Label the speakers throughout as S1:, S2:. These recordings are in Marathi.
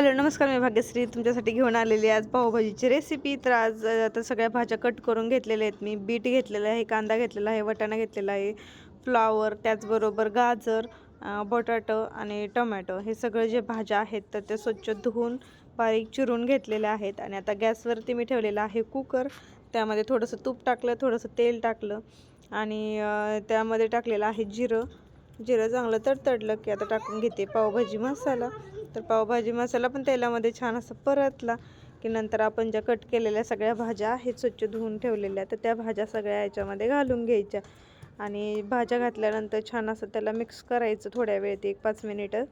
S1: हॅलो नमस्कार मी भाग्यश्री तुमच्यासाठी घेऊन आलेली आहे आज पावभाजीची रेसिपी तर आज आता सगळ्या भाज्या कट करून घेतलेल्या आहेत मी. बीट घेतलेलं आहे कांदा घेतलेला आहे वटाणा घेतलेला आहे फ्लॉवर त्याचबरोबर गाजर बटाटं बटाटो आणि टोमॅटो. हे सगळं जे भाज्या आहेत तर ते स्वच्छ धुवून बारीक चिरून घेतलेल्या आहेत. आणि आता गॅसवरती मी ठेवलेलं आहे कुकर. त्यामध्ये थोडंसं तूप टाकलं थोडंसं तेल टाकलं आणि त्यामध्ये टाकलेलं आहे जिरं. जिरं चांगलं तडतडलं की आता टाकून घेते. पावभाजी मसाला. तर पावभाजी मसाला पण तेलामध्ये छान असं परतला की नंतर आपण ज्या कट केलेल्या सगळ्या भाज्या आहेत स्वच्छ धुवून ठेवलेल्या तर त्या भाज्या सगळ्या याच्यामध्ये घालून घ्यायच्या. आणि भाज्या घातल्यानंतर छान असं त्याला मिक्स करायचं थोड्या वेळेत एक पाच मिनिटं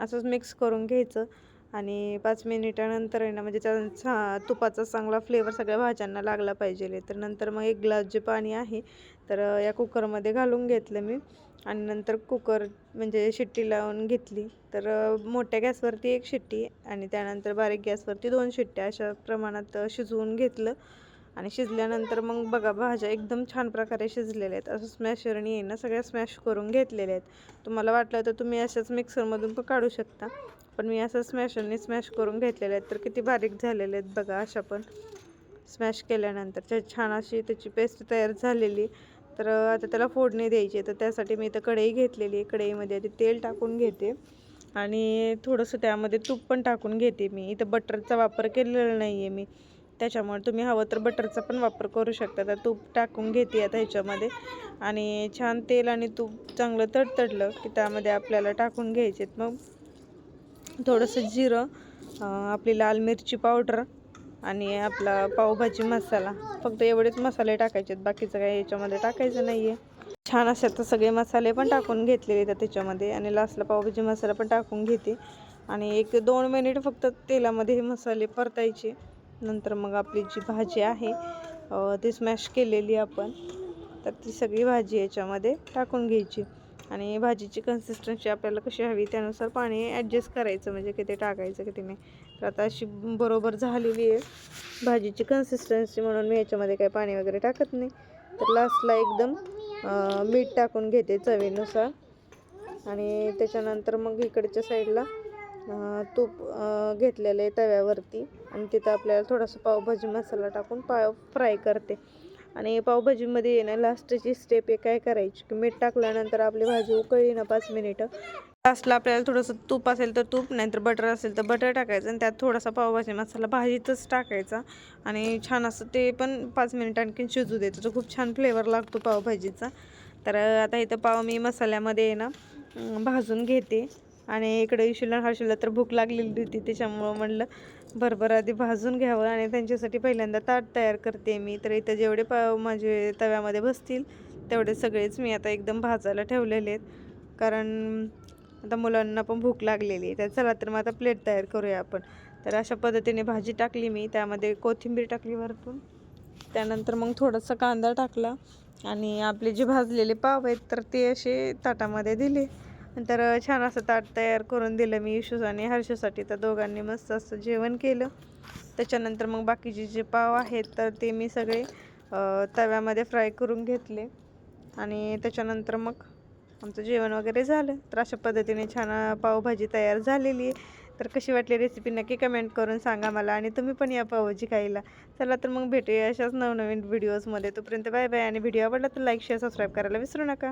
S1: असंच मिक्स करून घ्यायचं. आणि पाच मिनिटानंतर आहे ना म्हणजे त्या छा तुपाचा चांगला फ्लेवर सगळ्या भाज्यांना लागला पाहिजे. तर नंतर मग एक ग्लास जे पाणी आहे तर या कुकरमध्ये घालून घेतलं मी. आणि नंतर कुकर म्हणजे शिट्टी लावून घेतली. तर मोठ्या गॅसवरती एक शिट्टी आणि त्यानंतर बारीक गॅसवरती दोन शिट्ट्या अशा प्रमाणात शिजवून घेतलं. आणि शिजल्यानंतर मग बघा भाज्या एकदम छान प्रकारे शिजलेल्या आहेत. असं स्मॅशरनी आहे ना सगळ्या स्मॅश करून घेतलेल्या आहेत. तुम्हाला वाटलं तर तुम्ही अशाच मिक्सरमधून पण काढू शकता. पण मी असं स्मॅशरनी स्मॅश करून घेतलेल्या आहेत. तर किती बारीक झालेले आहेत बघा अशा पण. स्मॅश केल्यानंतर त्या छान अशी त्याची पेस्ट तयार झालेली. तर आता त्याला फोडणी द्यायची तर त्यासाठी मी इथं कढई घेतलेली आहे. कढईमध्ये आधी तेल टाकून घेते. आणि थोडंसं त्यामध्ये तूप पण टाकून घेते मी. इथं बटरचा वापर केलेला नाही आहे मी. त्याच्यामुळे तुम्ही हवं तर बटरचा पण वापर करू शकता. तर तूप टाकून घेते आता ह्याच्यामध्ये. आणि छान तेल आणि तूप चांगलं तडतडलं की त्यामध्ये आपल्याला टाकून घ्यायचे मग थोडंसं जिरं आपली लाल मिरची पावडर आणि आपला पावभाजी मसाला. फक्त एवढेच मसाले टाकायचे आहेत. बाकीचं काही याच्यामध्ये टाकायचं नाही आहे छान असे तर सगळे मसाले पण टाकून घेतलेले आहेत त्याच्यामध्ये. आणि लास्टला पावभाजी मसाला पण टाकून घेते. आणि एक दोन मिनिट फक्त तेलामध्ये हे मसाले परतायचे. नंतर मग आपली जी भाजी आहे ती स्मॅश केलेली आपण तर ती सगळी भाजी याच्यामध्ये टाकून घ्यायची. आणि भाजीची कन्सिस्टन्सी आपल्याला कशी हवी त्यानुसार पाणी ॲडजस्ट करायचं म्हणजे किती टाकायचं किती नाही. तर आता अशी बरोबर झालेली आहे भाजीची कन्सिस्टन्सी म्हणून मी याच्यामध्ये काही पाणी वगैरे टाकत नाही. तर लास्टला एकदम मीठ टाकून घेते चवीनुसार. आणि त्याच्यानंतर मग इकडच्या साईडला तूप घेतलेलं आहे तव्यावरती. आणि तिथं आपल्याला थोडासा पावभाजी मसाला टाकून पाव फ्राय करते. आणि पावभाजीमध्ये येणं ना लास्टची स्टेप आहे काय करायची? की मीठ टाकल्यानंतर आपली भाजी उकळली ना पाच मिनिटं लास्टला आपल्याला थोडंसं तूप असेल तर तूप नाहीतर बटर असेल तर बटर टाकायचं आणि त्यात थोडासा पावभाजी मसाला भाजीतच टाकायचा. आणि छान असं ते पण पाच मिनिट आणखीन शिजू देतो. तर खूप छान फ्लेवर लागतो पावभाजीचा. तर आता इथं पाव मी मसाल्यामध्ये ना भाजून घेते. आणि इकडे इशूला हर्षूला तर भूक लागलेली होती त्याच्यामुळं म्हणलं भरभर आधी भाजून घ्यावं आणि त्यांच्यासाठी पहिल्यांदा ताट तयार करते मी. तर इथं जेवढे पाव माझे तव्यामध्ये बसतील तेवढे सगळेच मी आता एकदम भाजायला ठेवलेले आहेत. कारण आता मुलांना पण भूक लागलेली आहे तर चला तर मग आता प्लेट तयार करूया आपण. तर अशा पद्धतीने भाजी टाकली मी त्यामध्ये कोथिंबीर टाकली वरतून. त्यानंतर मग थोडासा कांदा टाकला आणि आपले जे भाजलेले पाव आहेत तर ते असे ताटामध्ये दिले. नंतर छान असं ताट तयार करून दिलं मी इशूस आणि हर्षसाठी. तर दोघांनी मस्त असं जेवण केलं. त्याच्यानंतर मग बाकीचे जे पाव आहेत तर ते मी सगळे तव्यामध्ये फ्राय करून घेतले. आणि त्याच्यानंतर मग आमचं जेवण वगैरे झालं. तर अशा पद्धतीने छान पावभाजी तयार झालेली आहे. तर कशी वाटली रेसिपी नक्की कमेंट करून सांगा मला आणि तुम्ही पण या पावभाजी खायला. चला तर मग भेटूया अशाच नवनवीन व्हिडिओजमध्ये तोपर्यंत बाय बाय आणि व्हिडिओ आवडला तर लाईक शेअर सबस्क्राईब करायला विसरू नका.